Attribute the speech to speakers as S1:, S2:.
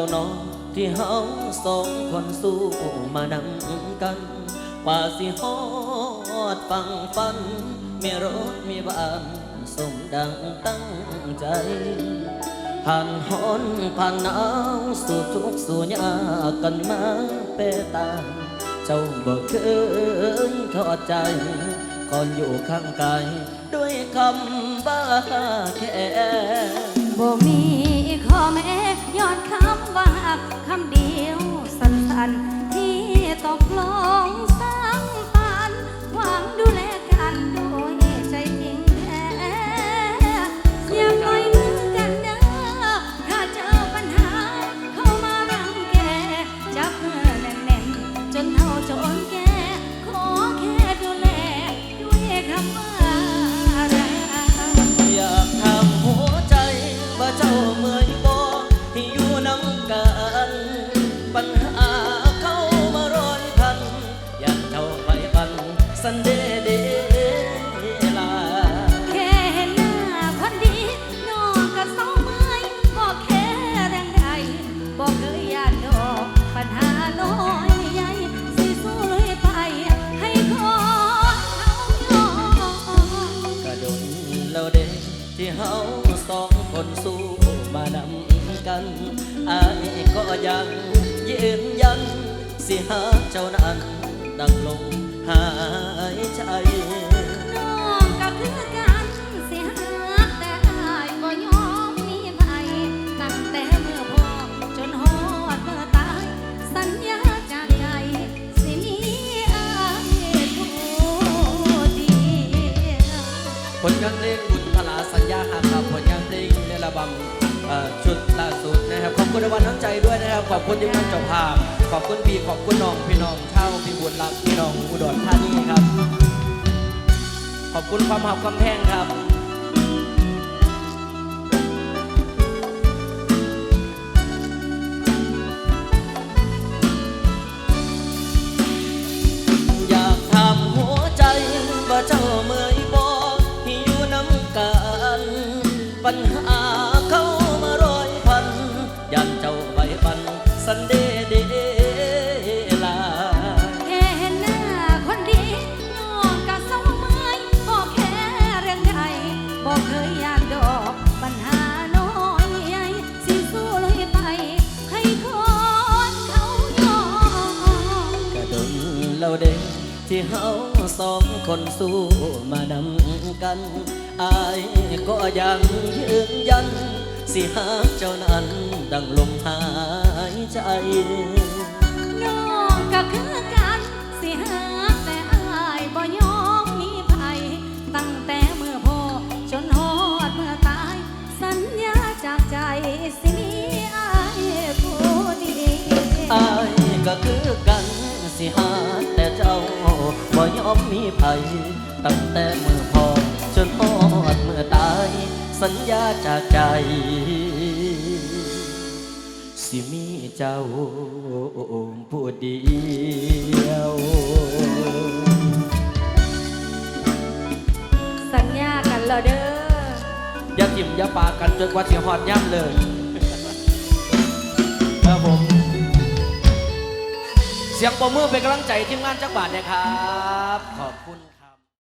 S1: แล้วน้องที่เฮาสองคนสู้มานำกันกว่าสิฮอดฟังฟันมีรถมีบ้านสมดังตั้งใจ ผ่านฮ้อนผ่านหนาวสู่ทุกสู่ยากกันมาเปตานเจ้าบ่เคยทอดใจก่อนอยู่ข้างกายด้วยคำบ้าแค่
S2: บ่มีัน ที่ตกลงสร้างฝันหวังดูแลกันโดยใจจริงแท้อย่าปล่อยมือกันเด้อถ้าเจอปัญหา เข้ามารังแกจับมือแน่นๆ จนเท่าจนแก่ขอแค่ดูแลด้วยคำว่ารัก
S1: อยากทำหัวใจว่าเจ้าเมื่อยบ่ที่อยู่น้ำกัน สันเดเดลา
S2: แค่เห็นหน้าคนดีน้องก็เศร้าเมื่อยบอกแค่แรงใดบอกเคยยานดอกปัญหาน้อยใหญ่สิสู้เลยไป ให้คนเขายอม
S1: กระดดแล้วเด็กที่เฮาสองคนสู้มานำกันอายก็ยังยืนยัน สิหาเจ้านั้นดังลม หายใจ
S2: น้องก็คือกันสิหักแต่อายบ่ยอมมีภัยตั้งแต่เมื่อพอจนฮอดเมื่อตาย สัญญาจากใจสิมีอายผู้เดียว
S1: ผลงานเพลงบุญพลาสัญญาหักครับผลงานเพลงในระบำ ชุดล่าสุดนะครับขอบคุณรางวัลน้ำใจด้วยนะครับขอบคุณทีมาเจ้าภาพขอบคุณพี่ขอบคุณน้องพี่น้องเช่าพี่บุญรักพี่น้องอุดรธานีครับ ขอบคุณความหักความแพงครับอยาก สันเดเดลา
S2: แค่เห็นหน้าคนดีน้องก็เศร้าเมื่อยบอกแค่เรื่องใดบอกเคยอยากดอกปัญหาน้อยใหญ่สิสู้เลยไป ให้คนเขายอม
S1: กระดนเราเด็กที่เฮาสองคนสู้มานำกันอายก็ยังยืนยัน สิหาเจ้านั้นดังลมหายใจ
S2: น้องก็คือกัน สิหาแต่อายบ่ยอมมีภัยตั้งแต่เมื่อพอจนฮอดเมื่อตาย สัญญาจากใจสิมีอายผู้เดียว
S1: อายก็คือกันสิหาแต่เจ้าบ่ยอมมีภัยตั้งแต่เมื่อ สัญญาจากใจ สิมีเจ้าผู้เดียว
S2: สัญญากันแล้วเด้อ
S1: อย่าทิ่มอย่าปากันจนกว่าสิหอดย่ำเลยครับผม เสียงปรบมือเป็นกำลังใจทีมงานจักรบาทนะครับ ขอบคุณ